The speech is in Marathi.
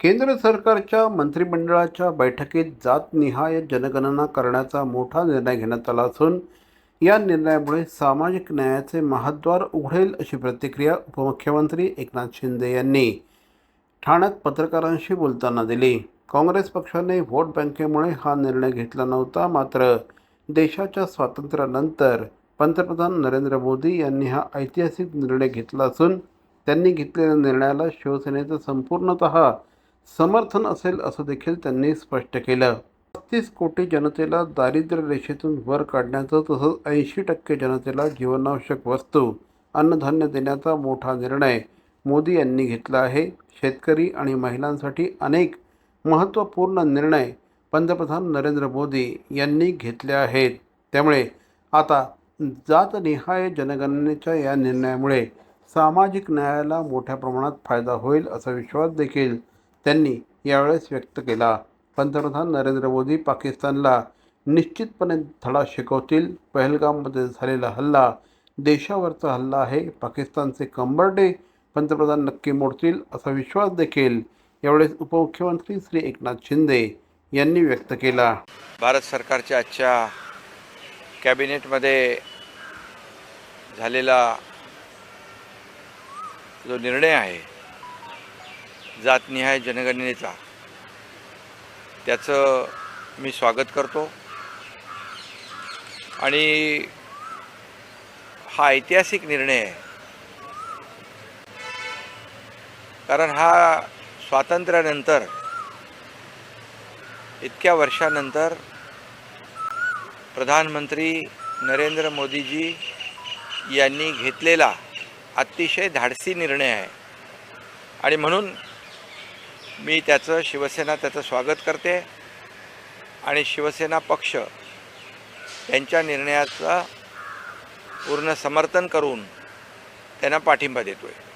केंद्र सरकारच्या मंत्रिमंडळाच्या बैठकीत जातनिहाय जनगणना करण्याचा मोठा निर्णय घेण्यात आला असून या निर्णयामुळे सामाजिक न्यायाचे महाद्वार उघडेल अशी प्रतिक्रिया उपमुख्यमंत्री एकनाथ शिंदे यांनी ठाण्यात पत्रकारांशी बोलताना दिली. काँग्रेस पक्षाने व्होट बँकेमुळे हा निर्णय घेतला नव्हता मात्र देशाच्या स्वातंत्र्यानंतर पंतप्रधान नरेंद्र मोदी यांनी हा ऐतिहासिक निर्णय घेतला असून त्यांनी घेतलेल्या निर्णयाला शिवसेनेचं संपूर्णतः समर्थन असेल असं देखील त्यांनी स्पष्ट केलं. पस्तीस कोटी जनतेला दारिद्र्य रेषेतून वर काढण्याचं तसंच ऐंशी टक्के जनतेला जीवनावश्यक वस्तू अन्नधान्य देण्याचा मोठा निर्णय मोदी यांनी घेतला आहे. शेतकरी आणि महिलांसाठी अनेक महत्त्वपूर्ण निर्णय पंतप्रधान नरेंद्र मोदी यांनी घेतले आहेत. त्यामुळे आता जातनिहाय जनगणनेच्या या निर्णयामुळे सामाजिक न्यायाला मोठ्या प्रमाणात फायदा होईल असा विश्वास देखील त्यांनी यावेळेस व्यक्त केला. पंतप्रधान नरेंद्र मोदी पाकिस्तानला निश्चितपणे धडा शिकवतील. पहलगाममध्ये झालेला हल्ला देशावरचा हल्ला आहे. पाकिस्तानचे कंबरडे पंतप्रधान नक्की मोडतील असा विश्वास देखील यावेळेस उपमुख्यमंत्री श्री एकनाथ शिंदे यांनी व्यक्त केला. भारत सरकारच्या आजच्या कॅबिनेटमध्ये झालेला जो निर्णय आहे जातनिहाय जनगणनेचा. त्याचं मी स्वागत करतो. आणि हा ऐतिहासिक निर्णय आहे. कारण हा स्वातंत्र्यानंतर इतक्या वर्षानंतर प्रधानमंत्री नरेंद्र मोदीजी यांनी घेतलेला अतिशय धाडसी निर्णय आहे. आणि म्हणून मी त्याचं शिवसेना त्याचं स्वागत करते. आणि शिवसेना पक्ष त्यांच्या निर्णयाचं पूर्ण समर्थन करून त्यांना पाठिंबा देतो आहे